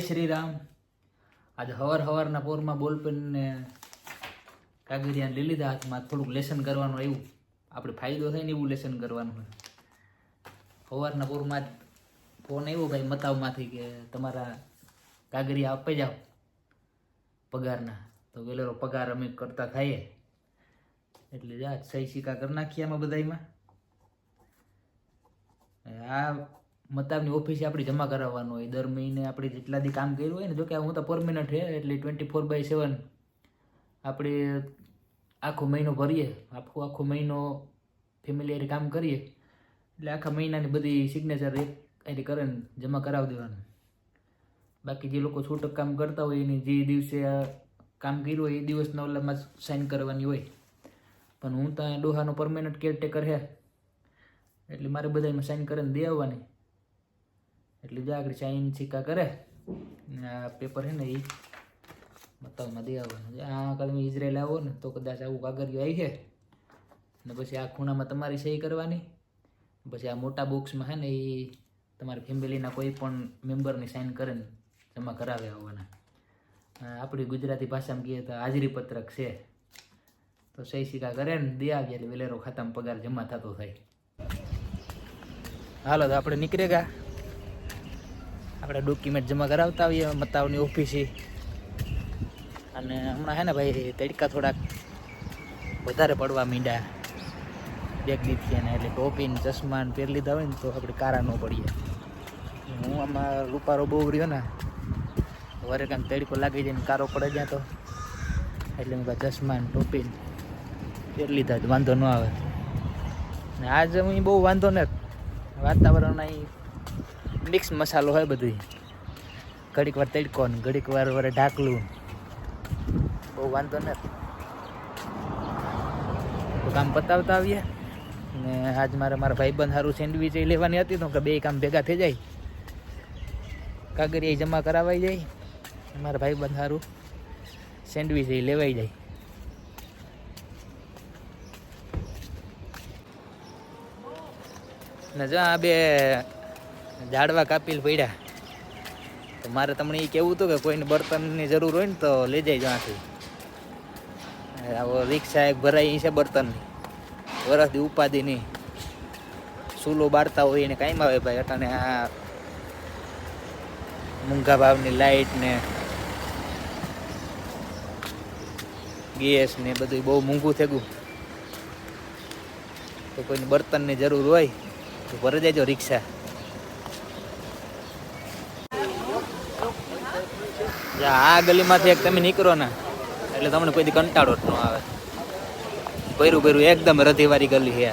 શ્રી રામ આજે હવાર હવારના પોરમાં બોલપેનને ને કાગળિયા લઈ લીધા. હાથમાં થોડુંક લેસન કરવાનું આવ્યું. આપણે ફાયદો થાય ને એવું લેસન કરવાનું હોય. સવારના પોરમાં ફોન આવ્યો ભાઈ મતાવમાંથી કે તમારા કાગળિયા આપી જાઓ પગારના. તો વેલેરો પગાર અમે કરતા ખાઈએ. એટલે જા, સહી સિક્કા કરી નાખીએ આમાં બધામાં આ મતાબની ઓફિસે આપણે જમા કરાવવાનું હોય. દર મહિને આપણે જેટલા દી કામ કર્યું હોય ને, જોકે હું તો પરમિનન્ટ છે એટલે ટ્વેન્ટી ફોર બાય સેવન આપણે આખો મહિનો ભરીએ, આખો આખો મહિનો ફેમિલી કામ કરીએ, એટલે આખા મહિનાની બધી સિગ્નેચર એક એટલે કરે ને, જમા કરાવી દેવાનું. બાકી જે લોકો છૂટક કામ કરતા હોય, એની જે દિવસે કામ કર્યું હોય, એ દિવસના ઓલામાં સાઇન કરવાની હોય. પણ હું ત્યાં ડોહાનો પરમેનન્ટ કેરટેકર છે એટલે મારે બધામાં સાઇન કરીને દે આવવાની. એટલે જો આગળ સાઇન સિક્કા કરે આ પેપર છે ને એ મતાવમાં દે આવવાનું. આ તમે ઇઝરાયલ આવો ને, તો કદાચ આવું કાગળિયું આવી છે ને પછી આ ખૂણામાં તમારી સહી કરવાની. પછી આ મોટા બોક્સમાં છે ને એ તમારી ફેમિલીના કોઈ પણ મેમ્બરની સાઇન કરે ને, જમા કરાવી આવવાના. આપણી ગુજરાતી ભાષામાં કહીએ તો હાજરી પત્રક છે. તો સહી સિક્કા કરે ને, દે આવી એટલે વેલેરો ખાતામાં પગાર જમા થતો થાય. હાલો તો આપણે નીકળે ગયા આપણે ડોક્યુમેન્ટ જમા કરાવતા આવીએ મતાવની ઓફિસે અને હમણાં હે ને ભાઈ, તડકા થોડાક વધારે પડવા મીંડ્યા. બેગ દીધી ને, એટલે ટોપી ચશ્મા ને પહેરી લીધા હોય ને, તો આપણે કારા ન પડીએ. હું આમાં રૂપારો બહુ રહ્યો ને, વરે કાંઈ તડકો લાગી જાય ને કારો પડે ગયા તો. એટલે હું ચશ્મા ને ટોપી ને પહેરી લીધા, વાંધો ન આવે. ને આજે હું બહુ વાંધો નથી વાતાવરણ અહીં મિક્સ મસાલો હોય બધું ઘડીક વાર તડકો ને ઘડીક વાર વરે ઢાકલું. બહુ વાંધો નથી. તો કામ પતાવતા આવીએ. ને આજ મારે મારા ભાઈબંધ સારું સેન્ડવિચ એ લેવાની હતી તો કે બે કામ ભેગા થઈ જાય. કાગરિયા જમા કરાવાઈ જાય. મારા ભાઈબંધ સારું સેન્ડવિચ એ લેવાઈ જાય. ને જો આ બે ઝાડવા કાપીલ પડ્યા. તો મારે તમને એ કહેવું હતું કે કોઈને બર્તનની જરૂર હોય ને તો લઈ જાય આવો રિક્ષા એક ભરાય છે બર્તનની. વરસથી ઉપાધિ નહીં. સૂલો બારતા હોય એને કાંઈ આવે ભાઈ. અટાણે આ મૂંઘા ભાવની લાઇટ ને ગેસ ને બધું બહુ મોંઘું થઈ ગયું. તો કોઈને બર્તનની જરૂર હોય તો ભરી દેજો રિક્ષા. આ ગલીમાંથી એક તમે નીકળો ને, એટલે તમને કોઈ કંટાળો જ ન આવે. ભર્યું ભર્યું, એકદમ રધીવારી ગલી છે.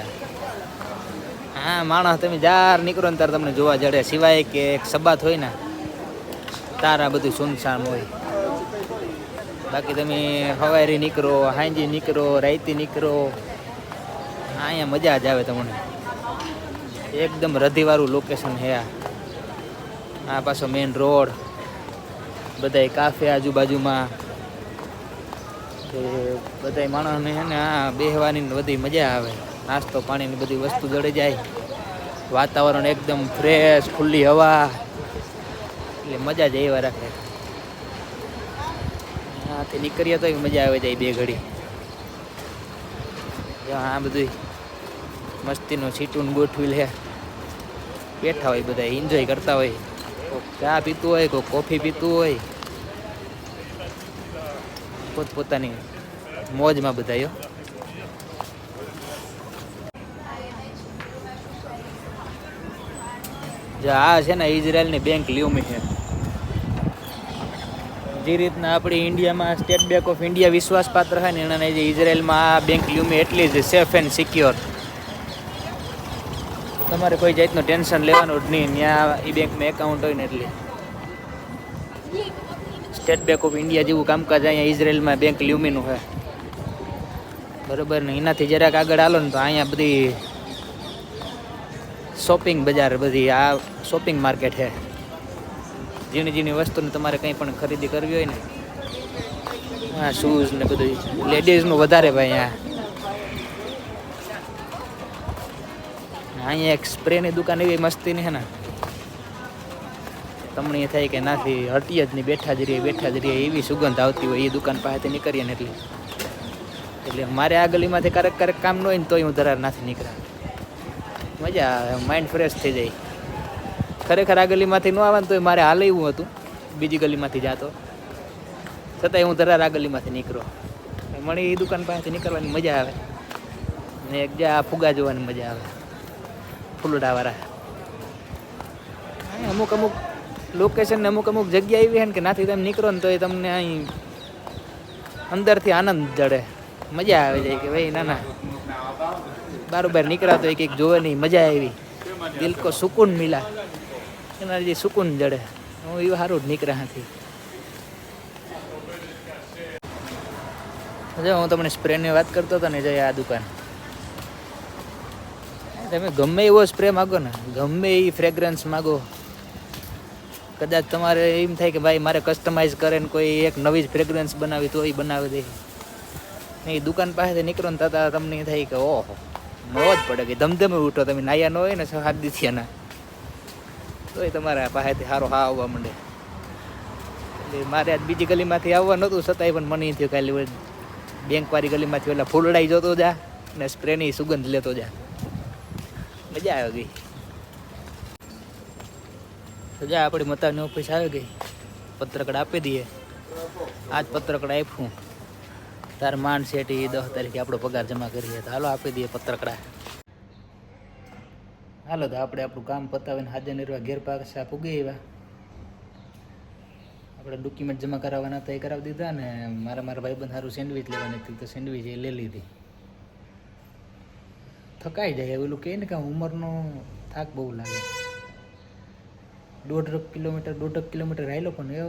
હા, માણસ, તમે જાર નીકળો ને ત્યારે તમને જોવા જડે. સિવાય કે એક સબાત હોય ને, તારા બધું સુનસાન હોય. બાકી તમે હવારી નીકળો, હાંજી નીકળો રાયતી નીકળો. અહીંયા મજા જ આવે તમને. એકદમ રધીવાળું લોકેશન છે આ. પાછો મેઇન રોડ બધાય કાફે આજુબાજુમાં. બધા માણસને છે ને આ બેહવાની બધી મજા આવે. નાસ્તો પાણીની બધી વસ્તુ જડે જાય. વાતાવરણ એકદમ ફ્રેશ ખુલ્લી હવા. એટલે મજા જ એવા રાખે. ત્યાંથી નીકળીએ તો મજા આવે જાય બે ઘડી. આ બધું મસ્તીનું સીટું ગોઠવી લે બેઠા હોય બધા એન્જોય કરતા હોય. ચા પીતું હોય કોઈ કોફી પીતું હોય? પોતપોતાની મોજમાં બધાયો જો આ છે ને ઇઝરાયલની બેંક લ્યુમી છે. જે રીતના આપણી ઇન્ડિયામાં સ્ટેટ બેંક ઓફ ઇન્ડિયા વિશ્વાસપાત્ર હોય ને એના જે ઇઝરાયલમાં આ બેંક લ્યુમી એટલી જ સેફ એન્ડ સિક્યોર. તમારે કોઈ જાતનું ટેન્શન લેવાનું જ નહીં. ત્યાં એ બેંકમાં એકાઉન્ટ હોય ને એટલે. સ્ટેટ બેંક ઓફ ઇન્ડિયા જેવું કામકાજ અહીંયા ઇઝરાયલમાં બેંક લ્યુમીનું છે બરોબર ને? એનાથી જરાક આગળ હાલો ને તો અહીંયા બધી શોપિંગ બજાર બધી આ શોપિંગ માર્કેટ છે. ઝીણી ઝીણી વસ્તુને તમારે કંઈ પણ ખરીદી કરવી હોય ને. હા શૂઝ ને બધું. લેડીઝનું વધારે ભાઈ અહીંયા. અહીંયા એક સ્પ્રેની દુકાન એવી મસ્તીની છે ને. તમને એ થાય કે નાથી હટીએ જ નહીં, બેઠા જ રહીએ, બેઠા જ રહીએ, એવી સુગંધ આવતી હોય, એ દુકાન પાસેથી નીકળીએ ને એટલે. એટલે મારે આ ગલીમાંથી ક્યારેક ક્યારેક કામ ન હોય ને તોય હું ધરાર નાથી નીકળ્યા મજા આવે માઇન્ડ ફ્રેશ થઈ જાય. ખરેખર આ ગલીમાંથી ન આવે ને તોય મારે હાલ એવું હતું, બીજી ગલીમાંથી જાતો. છતાંય હું ધરાર આ ગલીમાંથી નીકળો. મને એ દુકાન પાસેથી નીકળવાની મજા આવે. ને એક જ્યાં આ ફુગા જોવાની મજા આવે. ફૂલડાવાળા અમુક અમુક લોકેશન ને અમુક અમુક જગ્યા એવી હે ને કે નાથી તમે નીકળો ને તો એ તમને અહીં અંદરથી આનંદ જડે. મજા આવે જાય કે ભાઈ ના ના બારોબાર નીકળ્યા તો એક એક જોવે નહીં મજા આવી. દિલ કો સુકૂન મિલા. એના જે સુકૂન જડે. હું એવું સારું જ નીકળ્યા હાથી. જો હું તમને સ્પ્રેની વાત કરતો હતો ને જય આ દુકાન. તમે ગમે એવો સ્પ્રે માગો ને, ગમે એ ફ્રેગ્રન્સ માગો. કદાચ તમારે એમ થાય કે ભાઈ મારે કસ્ટમાઇઝ કરે ને કોઈ એક નવી જ ફ્રેગ્રન્સ બનાવી તો એ બનાવી દે. ને એ દુકાન પાસેથી નીકળો ને તતા તમને એ થાય કે ઓહો મોજ પડે કે ધમધમે ઉઠો તમે, નાયા ન હોય ને હાથ દીથી તો તોય તમારા પાસેથી સારો હા આવવા માંડે. એટલે મારે આજ બીજી ગલીમાંથી આવવા નહોતું છતાંય પણ મને એ થયું કાલે બેંકવાળી ગલીમાંથી ઓલા ફૂલડાઈ જતો જા ને સ્પ્રેની સુગંધ લેતો જા. મજા આવી ગઈ. તો જા આપણી મતાની ઓફિસ આવી ગઈ. પત્રકડ આપી દઈએ. આજ પત્રકડ આપ્યું. તાર માંડ શેઠી દસ તારીખે આપણો પગાર જમા કરીએ તો હાલો આપી દઈએ પત્રકડા. હાલો તો આપણે આપણું કામ પતાવીને હાજર નિર્વા ઘેર પાછા પૂગી આવ્યા. આપણે ડોક્યુમેન્ટ જમા કરાવવાના હતા એ કરાવી દીધા ને મારા મારા ભાઈબંધ સારું સેન્ડવિચ લેવાની હતી. તો સેન્ડવિચ એ લઈ લીધી. થકાઈ જાય. એવું કહે ને કે ઉંમરનો થાક બહુ લાગે. દોઢ કિલોમીટર દોઢ કિલોમીટર રાયલો પણ એ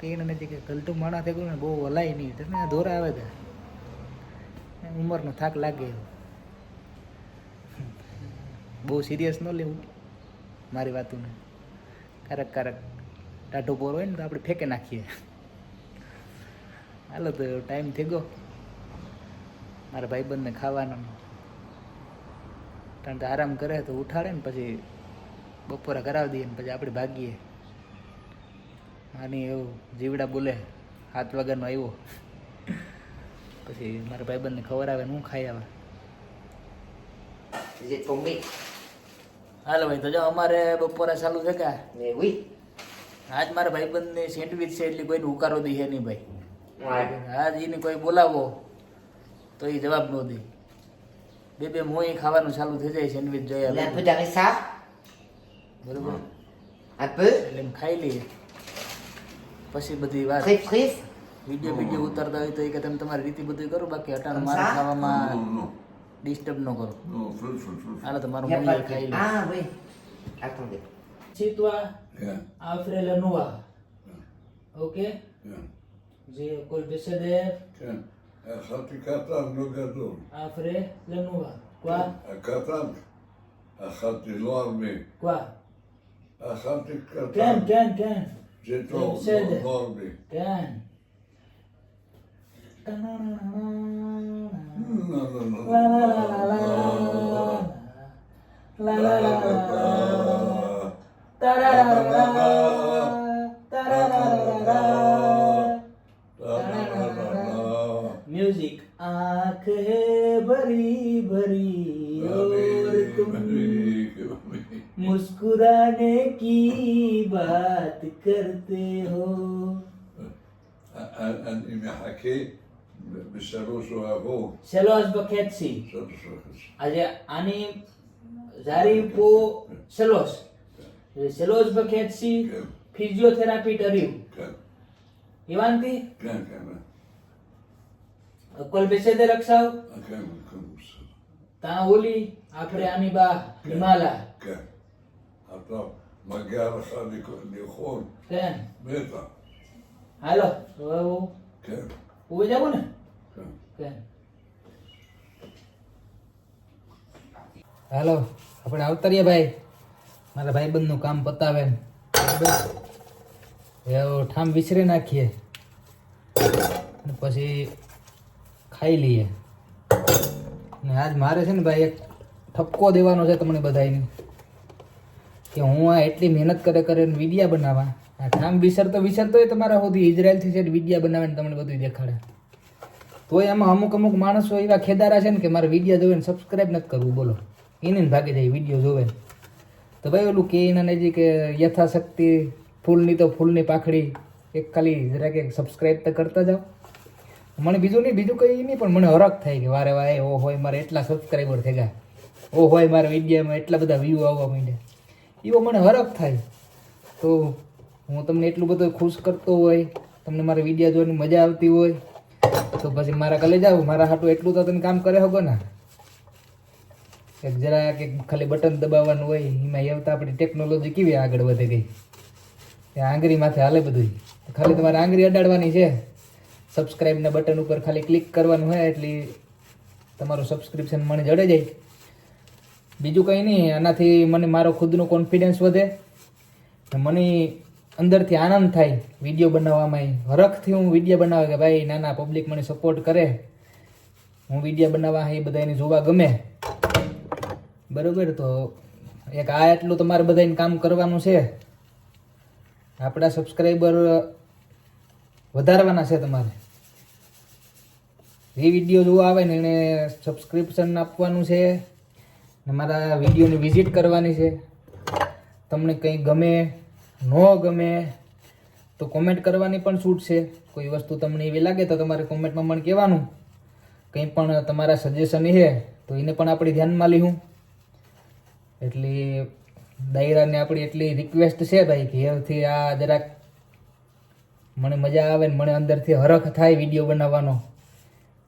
કહીને નથી કે ગલતું માણા થઈ ગયું ને બહુ હલાય નહીં. તમે ધોરા આવે છે. ઉંમરનો થાક લાગે બહુ સિરિયસ ન લેવું. મારી વાતોને. ક્યારેક કારક ટાઢો પોર હોય ને તો આપણે ફેંકે નાખીએ. હાલો તો ટાઈમ થઈ ગયો. મારા ભાઈબંધને ખાવાનો. કારણ કે આરામ કરે તો ઉઠાડે ને પછી બપોરે કરાવી દઈએ ને પછી આપણે ભાગીએ. આની એવું જીવડા બોલે હાથ વગરનો આવ્યો. પછી મારા ભાઈબંધને ખબર આવે ને હું ખાઈ આવે? હાલો ભાઈ તો જો અમારે બપોરે ચાલુ છે કે? આજ મારા ભાઈબંધની સેન્ડવિચ છે એટલે કોઈને ઉકારો દઈએ નહીં ભાઈ. આજ એને કોઈ બોલાવો તો એ જવાબ ન દે. બે બે મોઈ ખાવાનું ચાલુ થઈ જાય સેન્ડવિચ જોયા લે પૂજા કે સા બરોબર? આપ? એટલે ખાઈ લઈએ. પછી બધી વાત. ખીફ ખીફ વિડિયો વીડિયો ઉતારતા હોય તો એ તમે તમારી રીતે બધું કરો બાકી હટાણ મારે ખાવામાં ડિસ્ટર્બ ન. કરો. ફૂલ ફૂલ ફૂલ હાલો ખાઈ લે. હા ભાઈ. આ તો દે. ચિતવા આફરેલા નુવા. ઓકે? જે કોલ બેસે દે. חתיקתם לא גדול. הפרה לנוע. כה? הקטן. אכלתי לא הרבה. כה? אכלתי קטן. כן, כן, כן. זה טוב, לא הרבה. כן. Selos Baketsi. Aja ani zari po selos. Selos Baketsi physiotherapy tariu. Ivanti? કોલ બેસેદે રક્ષાવ તા ઓલી આપણે આની બા હિમાલા આતા મગ્યા રખા નિખોન કેમ બેટા હાલો હવે હું કે ઉભે જાવ ને હાલો, આપણે આવતારીએ ભાઈ. મારા ભાઈબંધનું કામ પતાવે. ઠામ વિસરી નાખીએ. અને પછી ખાઈ લઈએ. ને આજ મારે છે ને ભાઈ એક ઠપકો દેવાનો છે તમને બધાને કે હું આ એટલી મહેનત કરે કરે વિડીયા બનાવવા આ ઠામ વિસરતો વિસરતો હોય તમારા સુધી ઇઝરાયલથી છે વિડીયા બનાવીને તમને બધું દેખાડે. તોય એમાં અમુક અમુક માણસો એવા ખેદારા છે ને કે મારે વીડિયો જોવે ને સબસ્ક્રાઈબ નથી કરવું, બોલો. એને ભાગી જાય વીડિયો જોવે. તો ભાઈ ઓલું કે એના નજીક યથાશક્તિ, ફૂલની તો ફૂલની પાખડી, એક ખાલી જરાક એક સબસ્ક્રાઈબ તો કરતા જાઓ. મને બીજું નહીં, બીજું કંઈ નહીં, પણ મને હરખ થાય કે વારે વારે ઓ હોય મારે એટલા સબસ્ક્રાઈબર થઈ ગયા ઓ હોય મારા વિડીયામાં એટલા બધા વ્યૂ આવવા માંડ્યા. એવો મને હરખ થાય. તો હું તમને એટલું બધું ખુશ કરતો હોય, તમને મારા વિડીયા જોવાની મજા આવતી હોય તો પછી મારા કલે જાવ મારા હાટું એટલું તો તને કામ કરે શકો ને? એક જરા કે ખાલી બટન દબાવવાનું હોય, એમાં આવતા આપણી ટેકનોલોજી કેવી આગળ વધી ગઈ? એ આંગળી માથે હાલે બધું ખાલી તમારે આંગળી અડાડવાની છે. સબસ્ક્રાઈબના બટન ઉપર ખાલી ક્લિક કરવાનું હોય, એટલે તમારું સબસ્ક્રિપ્શન મને જડે જાય. બીજું કંઈ નહીં, આનાથી મને મારો ખુદનો કોન્ફિડન્સ વધે. મને અંદરથી આનંદ થાય. વીડિયો બનાવવામાં હરખથી હું વીડિયો બનાવે કે ભાઈ નાના પબ્લિક મને સપોર્ટ કરે. હું વીડિયો બનાવવા એ બધાને જોવા ગમે. બરાબર તો એક આ એટલું તમારે બધાને કામ કરવાનું છે. આપણા સબસ્ક્રાઈબર વધારવાના છે તમારે. જે વીડિયો જોવા આવે ને એને સબસ્ક્રિપ્શન આપવાનું છે. ને મારા વિડીયોની વિઝિટ કરવાની છે. તમને કંઈ ગમે ન ગમે તો કોમેન્ટ કરવાની પણ છૂટ છે. કોઈ વસ્તુ તમને એવી લાગે તો તમારે કોમેન્ટમાં મને કહેવાનું. કંઈ પણ તમારા સજેશન છે તો એને પણ આપણે ધ્યાનમાં લીધું. એટલે દાયરાને આપણી એટલી રિક્વેસ્ટ છે ભાઈ કે એથી આ જરાક મને મજા આવે ને મને અંદરથી હરખ થાય વીડિયો બનાવવાનો.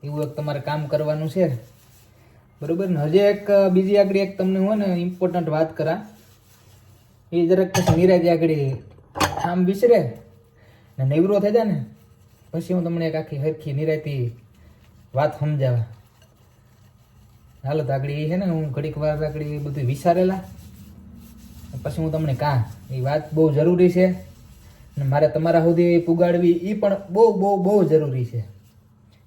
એવું એક તમારે કામ કરવાનું છે. બરોબર ને? હજી એક બીજી આગળ એક તમને હોય ને ઇમ્પોર્ટન્ટ વાત કરા. એ જરાક પછી નિરાજી આગળ આમ વિસરે ને નેવરો થઈ જાય ને પછી હું તમને એક આખી હરખી નિરાતી વાત સમજાવા. હાલો તો આગળ એ છે ને, હું ઘડીક વાર આગળ એ બધું વિચારેલા પછી હું તમને કાં એ વાત બહુ જરૂરી છે ને મારે તમારા સુધી પુગાડવી એ પણ બહુ બહુ બહુ જરૂરી છે.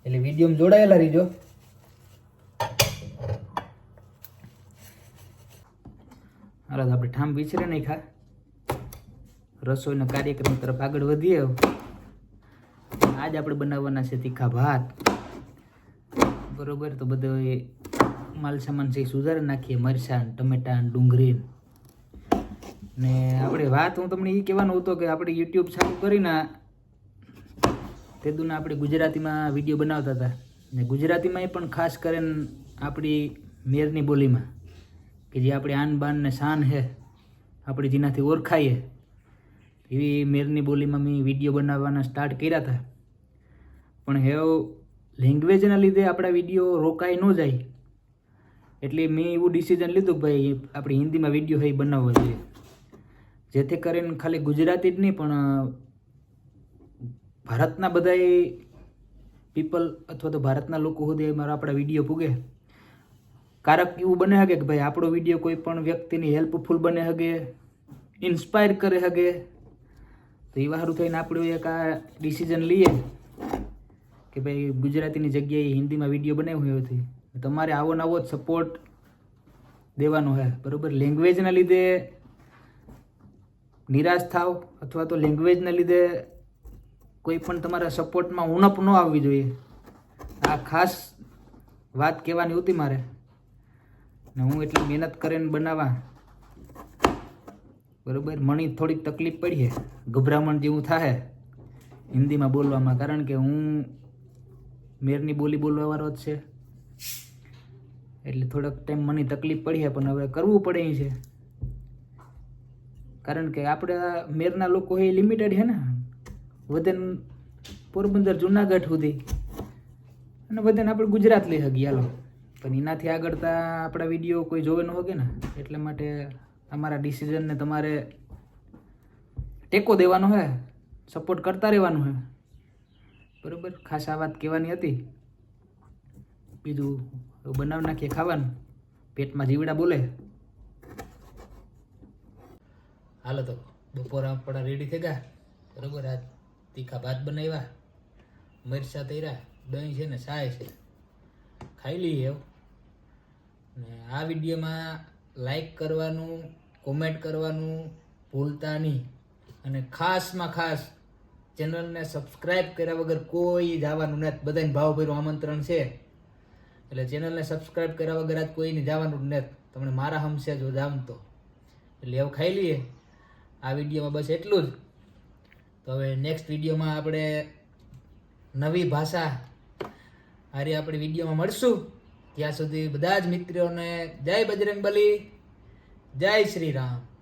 એટલે વિડીયોમાં જોડાયેલા રહીજો. હાલો આપણે ઠામ વિચરે નહીં ખા રસોઈના કાર્યક્રમ તરફ આગળ વધીએ આજ આપણે બનાવવાના છે તીખા ભાત. બરોબર, તો બધો એ માલ સામાન છે સુધારી નાખીએ, મરચાં ટમેટાં ડુંગળી ને. આપણે વાત હું તમને એ કહેવાનો હતો કે આપણે યુટ્યુબ ચાલુ કરીને તે દુના આપણે ગુજરાતીમાં વીડિયો બનાવતા હતા. ને ગુજરાતીમાં એ પણ ખાસ કરીને આપણી મેરની બોલીમાં. કે જે આપણી આન બાન ને શાન છે, આપણે જેનાથી ઓળખાઈએ એવી મેરની બોલીમાં મેં વીડિયો બનાવવાના સ્ટાર્ટ કર્યા હતા. પણ હેવ લેંગ્વેજના લીધે આપણા વીડિયો રોકાઈ ન જાય. એટલે મેં એવું ડિસિઝન લીધું કે ભાઈ આપણે હિન્દીમાં વીડિયો એ બનાવવો જોઈએ. જેથી કરીને ખાલી ગુજરાતી જ નહીં, પણ, ભારતના બધાય પીપલ અથવા તો ભારતના લોકો સુધી મારા આપણા વીડિયો પૂગે. કારક એવું બને શકે કે ભાઈ આપણો વીડિયો કોઈ પણ વ્યક્તિની હેલ્પફુલ બને શકે ઇન્સ્પાયર કરે શકે તો એ વારું થઈને આપણે એક આ ડિસિઝન લઈએ કે ભાઈ ગુજરાતીની જગ્યાએ હિન્દીમાં વીડિયો બનાવ્યો હતી તમારે આવો નવો જ સપોર્ટ દેવાનો છે બરાબર? લેંગ્વેજના લીધે નિરાશ થાવ અથવા તો લેંગ્વેજના લીધે કોઈ પણ તમારા સપોર્ટમાં ઉણપ ન આવવી જોઈએ. આ ખાસ વાત કહેવાની હતી મારે. ને હું એટલી મહેનત કરીને બનાવવા બરાબર? મને થોડીક તકલીફ પડી છે. ગભરામણ જેવું થાય હિન્દીમાં બોલવામાં. કારણ કે હું મેરની બોલી બોલવાવાળો જ છે. એટલે થોડોક ટાઈમ મને તકલીફ પડી છે, પણ હવે કરવું પડે એ છે. કારણ કે આપણે મેરના લોકો એ લિમિટેડ છે ને. વધન પોરબંદર, જુનાગઢ સુધી. અને વધન આપણે ગુજરાત લઈ શકીએ. હાલો. પણ એનાથી આગળ આપણા વીડિયો કોઈ જોવે ન હોગે ને, એટલા માટે અમારા ડિસિઝનને તમારે ટેકો દેવાનો હે સપોર્ટ કરતા રહેવાનું હે. બરોબર? ખાસ આ વાત કહેવાની હતી. બીજું બનાવી નાખીએ ખાવાનું. પેટમાં જીવડા બોલે. હાલો તો, બપોર આપણા રેડી થઈ ગયા. બરોબર? આ તીખા ભાત બનાવ્યા. મરચા તૈરા દહીં છે ને, સાય છે. ખાઈ લઈએ એવું. ને આ વિડીયોમાં લાઈક કરવાનું કોમેન્ટ કરવાનું ભૂલતા નહીં. અને ખાસમાં ખાસ ચેનલને સબસ્ક્રાઇબ કર્યા વગર કોઈ જવાનું નથી. બધાને ભાવભર્યું આમંત્રણ છે. એટલે ચેનલને સબસ્ક્રાઇબ કર્યા વગર આજ કોઈને જવાનું નથી. તમને મારા હમશે જો જામ તો એટલે એવું ખાઈ લઈએ. આ વિડીયોમાં બસ એટલું જ. તો હવે નેક્સ્ટ વિડીયોમાં આપણે નવી ભાષા. હારી આપણે વિડીયોમાં મળશું. ત્યાં સુધી બધા જ મિત્રોને જય બજરંગ બલી જય શ્રી રામ.